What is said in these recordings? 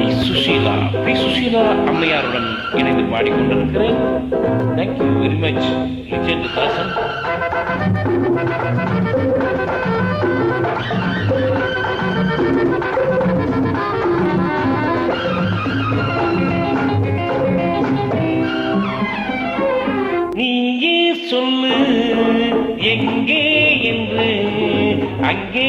B Susheela P Susheela அம்மையாருடன் இணைந்து பாடிக்கொண்டிருக்கிறேன். Thank you very much legend Dasan நீயே சொல்லு எங்கே என்று அங்கே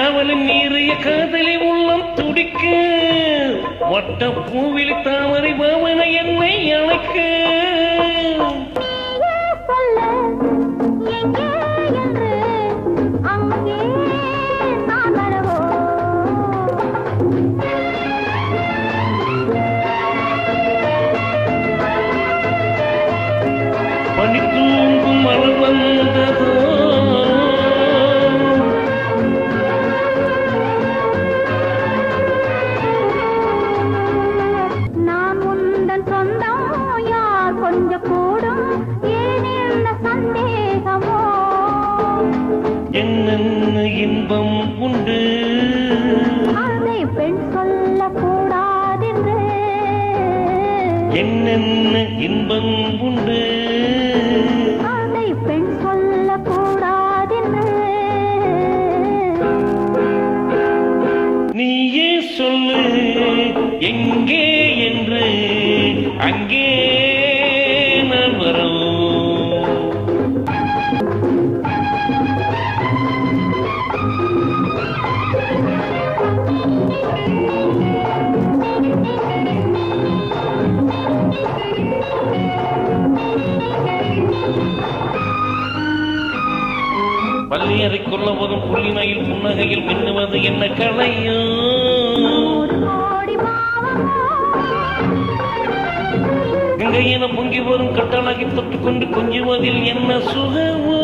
காவலன் நீரைய காதலி உள்ளம் துடிக்க வட்ட பூவில் தாமரை பாவன என்னை அழைக்க பனி தூங்கும் மலர் வந்ததோ? யார் கொஞ்ச கூடும். ஏன் இந்த சந்தேகமோ? என்னென்ன இன்பம் உண்டு? அதை பெண் சொல்ல கூடாதென்று என்னென்ன இன்பம் உண்டு? அதை பெண் சொல்ல கூடாதென்று நீயே சொல்லு எங்கே என்று அங்கே பள்ளியறைக்குள்ள வரும் புள்ளிமையில் புன்னகையில் மின்னுவது என்ன கலையோ? கங்கையின பொங்கி வரும் கட்டழகி தொட்டுக்கொண்டு கொஞ்சுவதில் என்ன சுகமோ?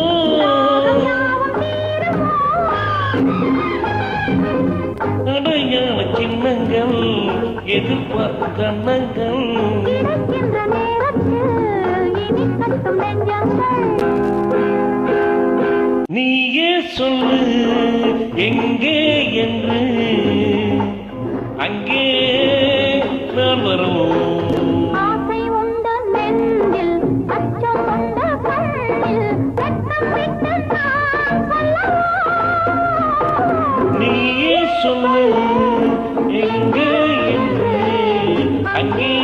எதிர்பார்த்தனங்கள். நீயே சொல்லு எங்கே என்று. அங்கே நான் வரும் நீயே சொல்லு and he